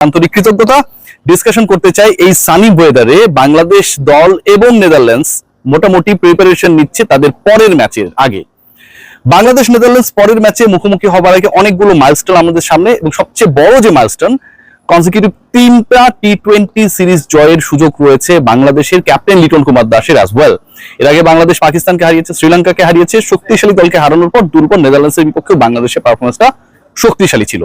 আন্তরিক কৃতজ্ঞতা। ডিসকাশন করতে চাই এই সানি ওয়েদারে বাংলাদেশ দল এবং নেদারল্যান্ডস মোটামুটি প্রিপারেশন নিচ্ছে তাদের পরের ম্যাচের আগে। বাংলাদেশ নেদারল্যান্ডস পরের ম্যাচে মুখোমুখি হবার আগে অনেকগুলো মাইলস্টোন আমাদের সামনে এবং সবচেয়ে বড় যে মাইলস্টোন কনজিকিউটিভ তিনটা টি টোয়েন্টি সিরিজ জয়ের সুযোগ রয়েছে বাংলাদেশের ক্যাপ্টেন লিটন কুমার দাসের অ্যাজ ওয়েল এর আগে বাংলাদেশ পাকিস্তানকে হারিয়েছে, শ্রীলঙ্কাকে হারিয়েছে, শক্তিশালী দলকে হারানোর পর দুর্বল নেদারল্যান্ডসের বিপক্ষে বাংলাদেশের পারফরমেন্সটা শক্তিশালী ছিল।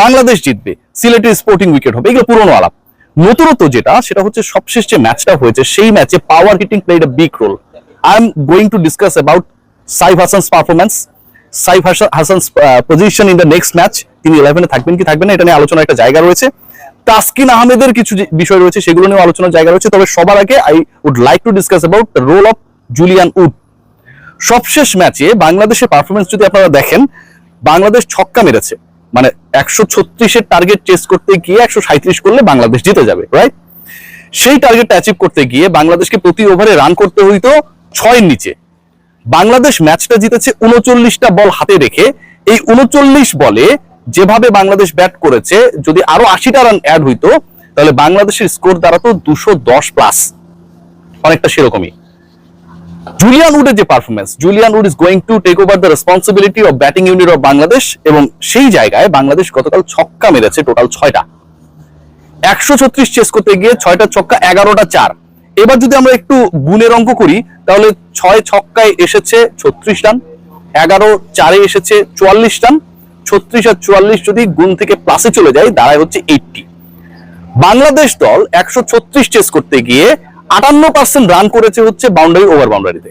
বাংলাদেশ জিতবে, সিলেটের স্পোর্টিং উইকেট হবে, এগুলো পুরনো আলাপ। নতুনত্ব যেটা, সেটা হচ্ছে সবশেষ যে ম্যাচটা হয়েছে, সেই ম্যাচে power hitting played big role I am going to discuss about Saif Hasan's performance Saif Hasan's position in the next match তিনি ইলেভেনে থাকবেন কি থাকবেন এটা নিয়ে আলোচনার একটা জায়গা রয়েছে। তাসকিন আহমেদের কিছু বিষয় রয়েছে, সেগুলো নিয়ে আলোচনার জায়গা রয়েছে, তবে সবার আগে I would like to discuss about the role of Julian Wood সবশেষ ম্যাচে বাংলাদেশের পারফরমেন্স যদি আপনারা দেখেন, বাংলাদেশ ছক্কা মেরেছে। মানে একশো ছত্রিশের টার্গেট চেস করতে গিয়ে একশো সাঁত্রিশ করলে বাংলাদেশ জিতে যাবে রাইট সেই টার্গেটটা অ্যাচিভ করতে গিয়ে বাংলাদেশকে প্রতি ওভারে রান করতে হইতো ছয়ের নিচে। বাংলাদেশ ম্যাচটা জিতেছে উনচল্লিশটা বল হাতে রেখে। এই উনচল্লিশ বলে যেভাবে বাংলাদেশ ব্যাট করেছে, যদি আরও আশিটা রান অ্যাড হইতো, তাহলে বাংলাদেশের স্কোর দাঁড়াতো দুশো দশ প্লাস অনেকটা সেরকমই। জুলিয়ান উডের যে performance Julian Wood is going to take over the responsibility of batting unit of Bangladesh এবং সেই জায়গায় বাংলাদেশ গতকাল ছক্কা মেরেছে টোটাল ছয়টা। একশো ছত্রিশ চেস করতে গিয়ে ছয়টা ছক্কা, এগারোটা চার। এবার যদি আমরা একটু গুণের অঙ্ক করি, তাহলে ছয় ছক্কায় এসেছে ছত্রিশ রান, এগারো চারে এসেছে চুয়াল্লিশ রান, ছত্রিশ আর চুয়াল্লিশ যদি গুণ থেকে প্লাসে চলে যায়, দাঁড়ায় হচ্ছে এইটটি বাংলাদেশ দল একশো ছত্রিশ চেস করতে গিয়ে আটান্ন পার্সেন্ট রান করেছে হচ্ছে বাউন্ডারি ওভার বাউন্ডারিতে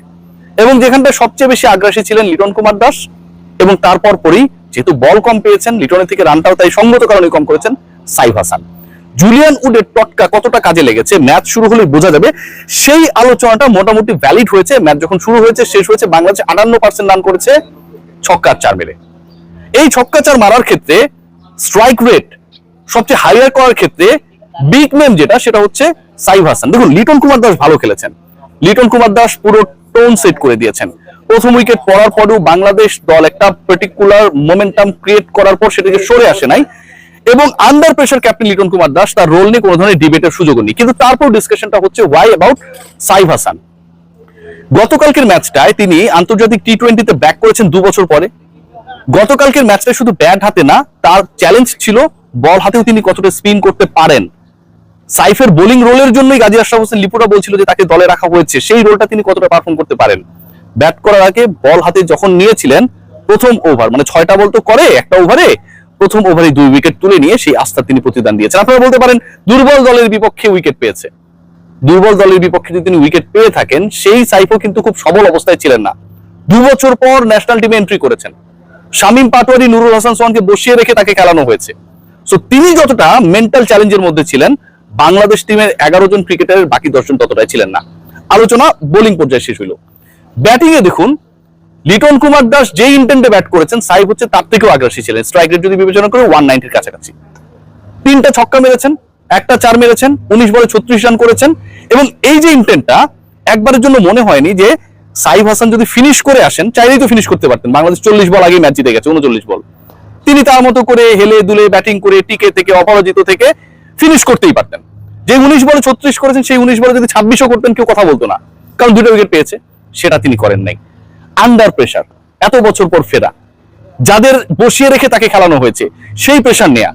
এবং যেখানটা সবচেয়ে বেশি আগ্রাসী ছিলেন লিটন কুমার দাস, এবং তারপর পরই যেহেতু বল কম পেয়েছেন, লিটনের থেকে রানটাও তাই সঙ্গত কারণে কম করেছেন সাইফ হাসান। জুলিয়ান উডের টটকা কতটা কাজে লেগেছে, ম্যাচ শুরু হলে বোঝা যাবে। সেই আলোচনাটা মোটামুটি ভ্যালিড হয়েছে, ম্যাচ যখন শুরু হয়েছে, শেষ হয়েছে, বাংলাদেশ আটান্ন পার্সেন্ট রান করেছে ছক্কার চার মেরে। এই ছক্কা চার মারার ক্ষেত্রে স্ট্রাইক রেট সবচেয়ে হাইয়ার করার ক্ষেত্রে বিগ নেম যেটা, সেটা হচ্ছে সাইফ হাসান। দেখুন, লিটন কুমার দাস ভালো খেলেছেন। লিটন কুমার দাস পুরো টোন সেট করে দিয়েছেন। প্রথম উইকেট পড়ার পরেও বাংলাদেশ দল একটা পার্টিকুলার মোমেন্টাম ক্রিয়েট করার পর সেটাকে সরে আসে নাই। এবং under pressure captain Liton Kumar Das তার রোল নিয়ে কোনো ধরনের ডিবেটের সুযোগ নেই। কিন্তু তারপর ডিসকাশনটা হচ্ছে ওয়াই অ্যাবাউট সাইফ হাসান? গতকালকের ম্যাচটায় তিনি আন্তর্জাতিক টি টোয়েন্টিতে ব্যাক করেছেন দু বছর পরে। গতকালকের ম্যাচটা শুধু ব্যাট হাতে না, তার চ্যালেঞ্জ ছিল বল হাতেও তিনি কতটা স্পিন করতে পারেন। সাইফের বোলিং রোলের জন্যই গাজী আশরাফ হোসেন লিপুরা বলছিল যে তাকে দলে রাখা হয়েছে। সেই রোলটা তিনি কতটা পারফর্ম করতে পারেন? ব্যাট করার আগে বল হাতে যখন নিয়েছিলেন, প্রথম ওভার মানে ছয়টা বল তো করে, একটা ওভারে প্রথম ওভারে দুই উইকেট তুলে নিয়ে সেই আস্থা তিনি প্রতিদান দিয়েছেন। আপনারা বলতে পারেন, দুর্বল দলের বিপক্ষে উইকেট পেয়েছে। দুর্বল দলের বিপক্ষে যদি তিনি উইকেট পেয়ে থাকেন, সেই সাইফও কিন্তু খুব সবল অবস্থায় ছিলেন না। দু বছর পর ন্যাশনাল টিমে এন্ট্রি করেছেন। শামীম পাটোয়ারি, নুরুল হাসান সোহানকে বসিয়ে রেখে তাকে খেলানো হয়েছে। সো তিনি যতটা মেন্টাল চ্যালেঞ্জের মধ্যে ছিলেন বাংলাদেশ টিমের এগারো জন ক্রিকেটারের বাকি দশজন ততটাই ছিলেন না। আলোচনা বোলিং পর্যায়ে শেষ হইল। ব্যাটিং এ দেখুন, লিটন কুমার দাস যে ইন্টেন্টে ব্যাট করেছেন, সাইফ হচ্ছে তার থেকেও আগ্রাসী ছিলেন। স্ট্রাইক রেট যদি বিবেচনা করে ওয়ান নাইনটির কাছাকাছি। তিনটা ছক্কা মেরেছেন, একটা চার মেরেছেন, উনিশ বলে ছত্রিশ রান করেছেন এবং এই যে ইন্টেন্টটা একবারের জন্য মনে হয়নি যে সাইফ হাসান যদি ফিনিশ করে আসেন, চাইলেই তো ফিনিশ করতে পারতেন। বাংলাদেশ চল্লিশ বল আগে ম্যাচ জিতে গেছে, উনচল্লিশ বল। তিনি তার মতো করে হেলে দুলে ব্যাটিং করে, টিকে থেকে, অপরাজিত থেকে ফিনিশ করতেই পারতেন। যে উনিশ বলে ছত্রিশ করেছেন, সেই উনিশ বলে যদি ছাব্বিশও করতেন, কেউ কথা বলতো না। কারণ দুটো উইকেট পেয়েছে, সেটা তিনি করেন নাই। আন্ডার প্রেশার এত বছর পর ফেরা। যাদের বসিয়ে রেখে তাকে খেলানো হয়েছে, সেই প্রেশার নেয়া।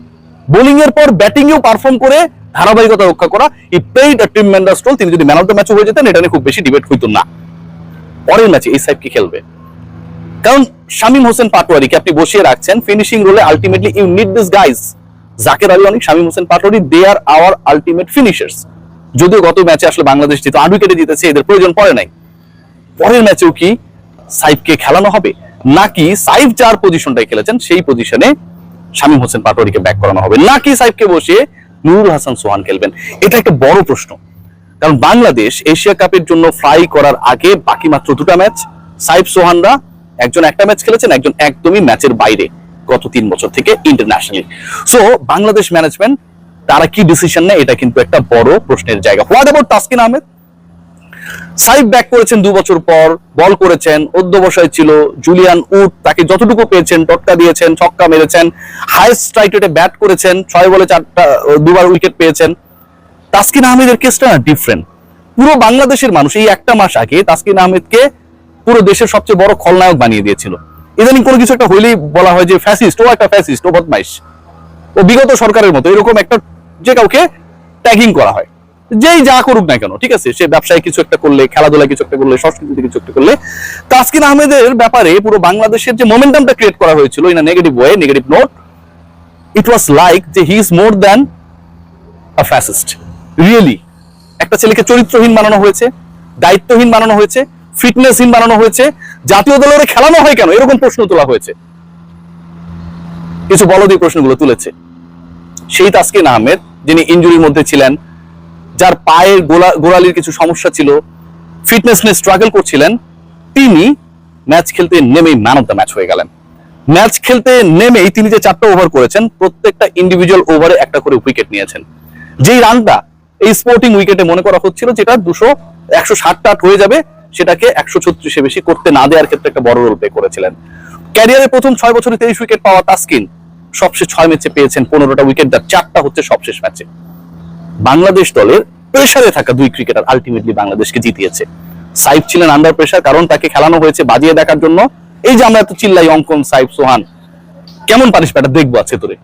বোলিং এর পর ব্যাটিং এও পারফর্ম করে, ধারাবাহিকতা রক্ষা করা, এই প্লেড টিম ম্যান্ডাস রোল তিনি যদি ম্যান অফ দ্য ম্যাচ হয়ে যেতেন, এটা নিয়ে খুব বেশি ডিবেট হইতো না। পরের ম্যাচে এই সাইড কি খেলবে? কারণ শামীম হোসেন পাটোয়ারিকে আপনি বসিয়ে রাখছেন finishing রোলে ultimately you need this guys Jaker Ali অনেক, Shamim Hossain Patwari, they are our ultimate finishers. যদিও গত ম্যাচে আসলে বাংলাদেশ জিতো আট উইকেটে জিতেছে, এদের প্রয়োজন পড়ে নাই। পরের ম্যাচেও কি সাইফকে খেলানো হবে? নাকি সাইফ যার পজিশনটাই খেলেছেন, সেই পজিশনে শামীম হোসেন পাটোয়ারিকে ব্যাক করানো হবে? নাকি সাইফকে বসিয়ে নুরুল হাসান সোহান খেলবেন? এটা একটা বড় প্রশ্ন। কারণ বাংলাদেশ এশিয়া কাপের জন্য ফ্রাই করার আগে বাকি মাত্র দুটো ম্যাচ, সাইফ সোহানরা একজন একটা ম্যাচ খেলেছেন, একজন একদমই ম্যাচের বাইরে। গত তিন বছর থেকে ইন্টারন্যাশনালি সো বাংলাদেশ ম্যানেজমেন্ট তারা কি ডিসিশন নেয়, এটা কিন্তু একটা বড় প্রশ্নের জায়গা। What about Taskin Ahmed? Saif back করেছেন দু বছর পর বল করেছেন, অধ্যবসায় ছিল, জুলিয়ান উড তাকে যতটুকু পেয়েছেন, টটকা দিয়েছেন, ছক্কা মেরেছেন হাইস্ট স্ট্রাইক রেটে ব্যাট করেছেন, ছয় বলে চারটা দুবার উইকেট পেয়েছেন। তাসকিন আহমেদের কেসটা না ডিফারেন্ট পুরো বাংলাদেশের মানুষ এই একটা মাস আগে তাসকিন আহমেদকে পুরো দেশের সবচেয়ে বড় খলনায়ক বানিয়ে দিয়েছিল। ইদানিং কোনো কিছু একটা হইলেই বলা হয় যে ফ্যাসিস্ট ও একটা ফ্যাসিস্ট ও বদমাইশ। ও বিগত সরকারের মতো, এরকম একটা যে কাউকে ট্যাগিং করা হয়। যেই যা করুক না কেন, ঠিক আছে? সে ব্যবসায় কিছু একটা করলে, খেলাধুলায় কিছু একটা করলে, সংস্কৃতিতে কিছু একটা করলে, তাসকিন আহমেদের ব্যাপারে পুরো বাংলাদেশের যে মোমেন্টামটা ক্রিয়েট করা হয়েছিল in negative way negative note it was like যে he is more than a fascist really একটা ছেলেকে চরিত্রহীন বানানো হয়েছে, দায়িত্বহীন বানানো হয়েছে ফিটনেসহীন বানানো হয়েছে জাতীয় দলে ওরে খেলানো হয় কেন? এরকম প্রশ্ন তোলা হয়েছে। কিছু বলদি প্রশ্নগুলো তুলেছে। সেই তাসকিন আহমেদ, যিনি ইনজুরির মধ্যে ছিলেন, যার পায়ের গোলা গোড়ালির কিছু সমস্যা ছিল, ফিটনেস নিয়ে স্ট্রাগল করছিলেন, তিনি ম্যাচ খেলতে নেমেই ম্যান অফ দ্য ম্যাচ হয়ে গেলেন। ম্যাচ খেলতে নেমেই তিনি যে চারটা ওভার করেছেন, প্রত্যেকটা ইন্ডিভিজুয়াল ওভারে একটা করে উইকেট নিয়েছেন। যেই রানটা এই স্পোর্টিং উইকেটে মনে করা হচ্ছিল যেটা দুশো একশো ষাটটা হয়ে যাবে সেটাকে একশো ছত্রিশে বেশি করতে না দেওয়ার ক্ষেত্রে একটা বড় রোল প্লে করেছিলেন। ক্যারিয়ারে প্রথম ছয় বছরে তেইশ উইকেট পাওয়া তাসকিন সবশেষ ছয় ম্যাচে পেয়েছেন, পনেরোটা উইকেট যার চারটা হচ্ছে সবশেষ ম্যাচে বাংলাদেশ দলের প্রেসারে থাকা দুই ক্রিকেটার আলটিমেটলি বাংলাদেশকে জিতিয়েছে। সাইফ ছিলেন আন্ডার প্রেসার কারণ তাকে খেলানো হয়েছে বাজিয়ে দেখার জন্য। এই যে আমরা এত চিল্লাই অঙ্কন, সাইফ, সোহান, কেমন পারিস ব্যাটা দেখব আছে তোরে?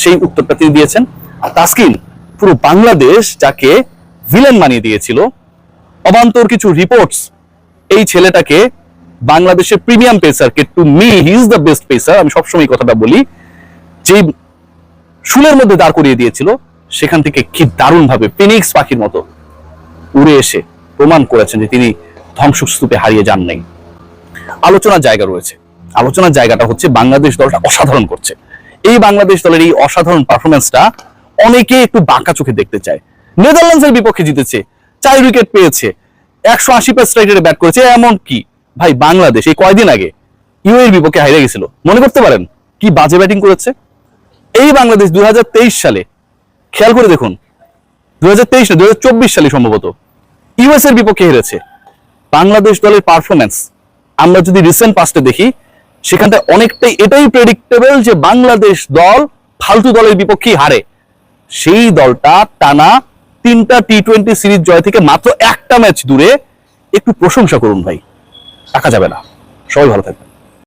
সেই উত্তরটা তিনি দিয়েছেন। আর তাসকিন, পুরো বাংলাদেশ যাকে ভিলেন বানিয়ে দিয়েছিল অবান্তর কিছু রিপোর্টস এই ছেলেটাকে বাংলাদেশের premium পেসারকে to me he is the best pacer আমি সবসময় কথাটা বলি, যে শুলের মধ্যে দাঁড় করিয়ে দিয়েছিল, সেখান থেকে কি দারুণ ভাবে ফিনিক্স পাখির মতো উড়ে এসে প্রমাণ করেছেন যে তিনি ধ্বংসস্তূপে হারিয়ে যান নাই। আলোচনার জায়গা রয়েছে। আলোচনার জায়গাটা হচ্ছে বাংলাদেশ দলটা অসাধারণ করছে। এই বাংলাদেশ দলের এই অসাধারণ পারফরমেন্সটা অনেকে একটু বাঁকা চোখে দেখতে চায়। নেদারল্যান্ডসের বিপক্ষে জিতেছে চার উইকেট পেয়েছে। একশো আশি পাঁচ স্ট্রাইক ব্যাট করেছে। এমন কি? ভাই, বাংলাদেশ এই কয়দিন আগে ইউ এর বিপক্ষে হারিয়ে গেছিল। মনে করতে পারেন? কি বাজে ব্যাটিং করেছে? এই বাংলাদেশ দুই সালে, খেয়াল করে দেখুন, দুই হাজার তেইশ সালে সম্ভবত ইউএস এর বিপক্ষে হেরেছে। বাংলাদেশ দলের পারফরমেন্স আমরা যদি রিসেন্ট পাস্টে দেখি সেখানটা অনেকটাই এটাই প্রেডিক্টেবল যে বাংলাদেশ দল ফালতু দলের বিপক্ষেই হারে। সেই দলটা টানা তিনটা টি টোয়েন্টি সিরিজ জয় থেকে মাত্র একটা ম্যাচ দূরে, একটু প্রশংসা করুন ভাই। রাখা যাবে না। সবাই ভালো থাকবেন।